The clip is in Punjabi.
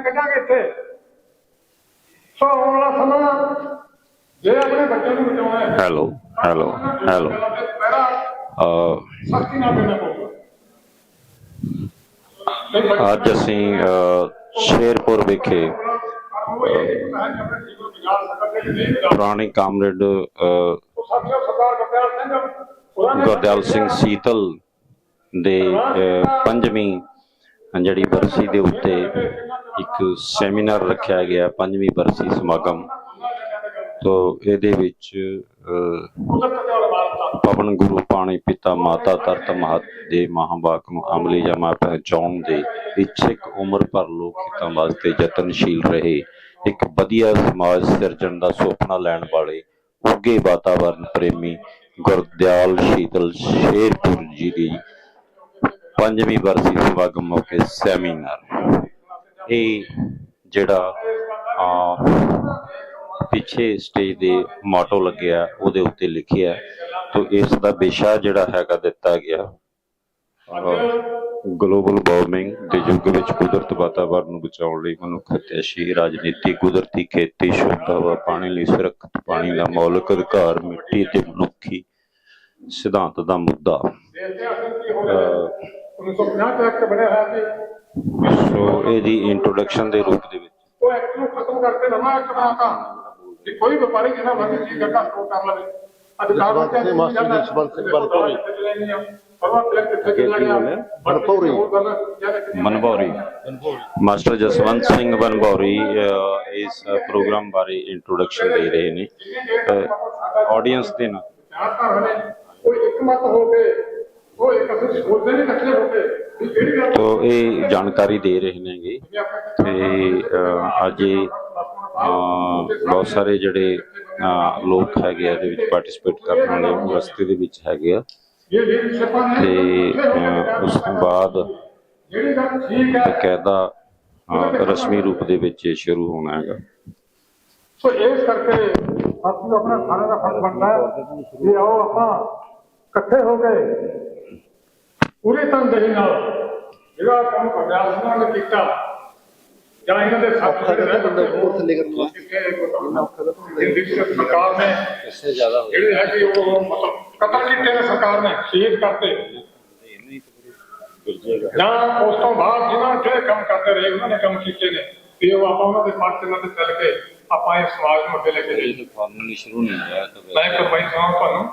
ਕੱਢਾਂਗੇ ਇੱਥੇ। ਸੋ ਆਉਣ ਵਾਲਾ ਸਮਾਂ ਜੇ ਆਪਣੇ ਬੱਚੇ ਨੂੰ ਬਚਾਉਣਾ ਹੈ ਹੈਲੋ ਹੈਲੋ ਹੈਲੋ। ਸਖਤੀ ਨਾਲ ਦੇਣਾ ਪਊਗਾ। ਅੱਜ ਅਸੀਂ ਸ਼ੇਰਪੁਰ ਵਿਖੇ ਪੁਰਾਣੇ ਕਾਮਰੇਡ ਗੁਰਦਿਆਲ ਸਿੰਘ ਸੀਤਲ ਦੇ ਪੰਜਵੀਂ ਜਿਹੜੀ ਬਰਸੀ ਦੇ ਉੱਤੇ ਇੱਕ ਸੈਮੀਨਾਰ ਰੱਖਿਆ ਗਿਆ ਪੰਜਵੀਂ ਬਰਸੀ ਸਮਾਗਮ। ਤੋਂ ਇਹਦੇ ਵਿੱਚ ਅ, ਪਵਨ ਗੁਰੂ ਪਾਣੀ ਪਿਤਾ ਮਾਤਾ ਤਰਤ ਮਹਤ ਦੇ ਮਹਾਂਵਾਕ ਨੂੰ ਅਮਲੀ ਜਮਾ ਪਹੁੰਚਾਉਣ ਦੇ ਇੱਛਿਕ ਉਮਰ ਭਰ ਲੋਕ ਹਿੱਤਾਂ ਵਾਸਤੇ ਯਤਨਸ਼ੀਲ ਰਹੇ। ਇੱਕ ਵਧੀਆ ਸਮਾਜ ਸਿਰਜਣ ਦਾ ਸੁਪਨਾ ਲੈਣ ਵਾਲੇ ਉੱਗੇ ਵਾਤਾਵਰਨ ਪ੍ਰੇਮੀ ਗੁਰਦਿਆਲ ਸ਼ੀਤਲ ਸ਼ੇਰਪੁਰ ਜੀ ਦੀ ਪੰਜਵੀਂ ਵਰਸੀ ਸਮਾਗਮ ਮੌਕੇ ਸੈਮੀਨਾਰ। ਇਹ ਜਿਹੜਾ ਪਿੱਛੇ ਸਟੇਜ ਦੇ ਮੋਟੋ ਲੱਗਿਆ, ਉਹਦੇ ਉੱਤੇ ਲਿਖਿਆ ਤੋ ਇਸ ਦਾ ਵਿਸ਼ਾ ਜਿਹੜਾ ਹੈਗਾ ਦਿੱਤਾ ਗਿਆ। ਗਲੋਬਲ ਵਾਰਮਿੰਗ ਦੇ ਯੁੱਗ ਵਿੱਚ ਕੁਦਰਤ ਵਾਤਾਵਰਨ ਨੂੰ ਬਚਾਉਣ ਲਈ ਮਨੁੱਖ ਹੱਤਿਆਸ਼ੀ ਰਾਜਨੀਤੀ, ਕੁਦਰਤੀ ਖੇਤੀ ਸ਼ੁੱਧ ਹਵਾ ਪਾਣੀ ਲਈ ਸੁਰੱਖਿਅਤ ਪਾਣੀ ਦਾ ਮੌਲਿਕ ਅਧਿਕਾਰ, ਮਿੱਟੀ ਤੇ ਮਨੁੱਖੀ ਸਿਧਾਂਤ ਦਾ ਮੁੱਦਾ। 1950 ਐਕਟ ਬਣਿਆ ਹੋਇਆ ਸੀ। ਸੋ ਇਹਦੀ ਇੰਟਰੋਡਕਸ਼ਨ ਦੇ ਰੂਪ ਦੇ ਵਿੱਚ। ਉਹ ਐਕਟ ਨੂੰ ਖਤਮ ਕਰਕੇ ਨਵਾਂ ਐਕਟ ਬਣਾਤਾ। ਕਿ ਕੋਈ ਵਪਾਰੀ ਜਿਹੜਾ ਮਰਜ਼ੀ ਚੀਜ਼ ਗੱਡਾ ਸਟੋਰ ਕਰ ਲਵੇ। ਅਧਿਕਾਰ ਮਾਸਟਰ ਜੀ, ਜਸਵੰਤ ਸਿੰਘ ਬਨਪੌਰੀ। ਬਨਪੌਰੀ। ਮਨਬੌਰੀ ਮਾਸਟਰ ਜਸਵੰਤ ਸਿੰਘ ਬਨਬੌਰੀ ਅਹ, ਇਸ ਪ੍ਰੋਗਰਾਮ ਬਾਰੇ ਇੰਟਰੋਡਕਸ਼ਨ ਦੇ ਰਹੇ ਨੇ। ਆਡੀਅנס ਦੇ ਨਾਲ ਕੋਈ ਇੱਕ ਮਤ ਹੋ ਕੇ ਤੋ ਇਹ ਜਾਣਕਾਰੀ ਦੇ ਰਹੇ ਨੇਗੇ। ਤੇ ਅੱਜ ਇਹ ਬਹੁਤ ਸਾਰੇ ਜਿਹੜੇ ਲੋਕ ਹੈਗੇ ਆ ਵਿੱਚ ਪਾਰਟਿਸਿਪੇਟ ਕਰਨ ਵਾਲੇ ਯੂਨੀਵਰਸਿਟੀ ਦੇ ਵਿੱਚ ਹੈਗੇ ਆ। ਤੇ ਉਸ ਤੋਂ ਬਾਅਦ ਜਿਹੜੀ ਗੱਲ ਠੀਕ ਹੈ ਬਕਾਇਦਾ ਅਹ, ਰਸਮੀ ਰੂਪ ਦੇ ਵਿੱਚ ਸ਼ੁਰੂ ਹੋਣਾ ਹੈਗਾ। ਸੋ ਇਸ ਕਰਕੇ ਆਪਣਾ ਸਾਰਿਆਂ ਦਾ ਫਰਜ਼ ਬਣਦਾ ਹੈ। ਵੀ ਆਓ ਆਪਾਂ ਇਕੱਠੇ ਹੋ ਕੇ ਪੂਰੀ ਤਨਦੇਹੀ ਨਾਲ ਜਿਹੜਾ ਕੰਮ ਗੁਰਦਿਆਲ ਸਿੰਘਾਂ ਨੇ ਕੀਤਾ। ਜਾਂ ਇਹਨਾਂ ਦੇ ਸਾਥੀ ਜਿਹੜੇ ਰਹਿ ਚੁੱਕੇ ਹੋਰ ਥੱਲੇ ਕਰਨ ਵਾਸਤੇ ਸਰਕਾਰ ਨੇ ਇਸੇ ਜ਼ਿਆਦਾ ਹੋ ਜਿਹੜੇ ਹੈ ਕਿ ਉਹ ਮਤਲਬ ਕਤਲ ਕੀਤੇ ਨੇ ਸਰਕਾਰ ਨੇ ਸ਼ਹੀਦ ਕਰਤੇ। ਜਾਂ ਉਸ ਤੋਂ ਬਾਅਦ ਜਿਨ੍ਹਾਂ ਨੇ ਜਿਹੜੇ ਕੰਮ ਕਰਦੇ ਰਹੇ ਉਹਨਾਂ ਨੇ ਕੰਮ ਕੀਤੇ ਨੇ। ਤੇ ਉਹ ਆਪਾਂ ਉਹਨਾਂ ਦੇ ਪੱਖ ਨਾਲ ਤੇ ਚੱਲ ਕੇ ਆਪਾਂ ਇਸ ਸਮਾਜ ਨੂੰ ਅੱਗੇ ਲੈ ਕੇ ਜਾਈਏ। ਫਾਰਮਲੀ ਸ਼ੁਰੂ ਨਹੀਂ ਹੋਇਆ ਮੈਂ ਕਰਵਾਈ ਸਮਾਂ ਤੁਹਾਨੂੰ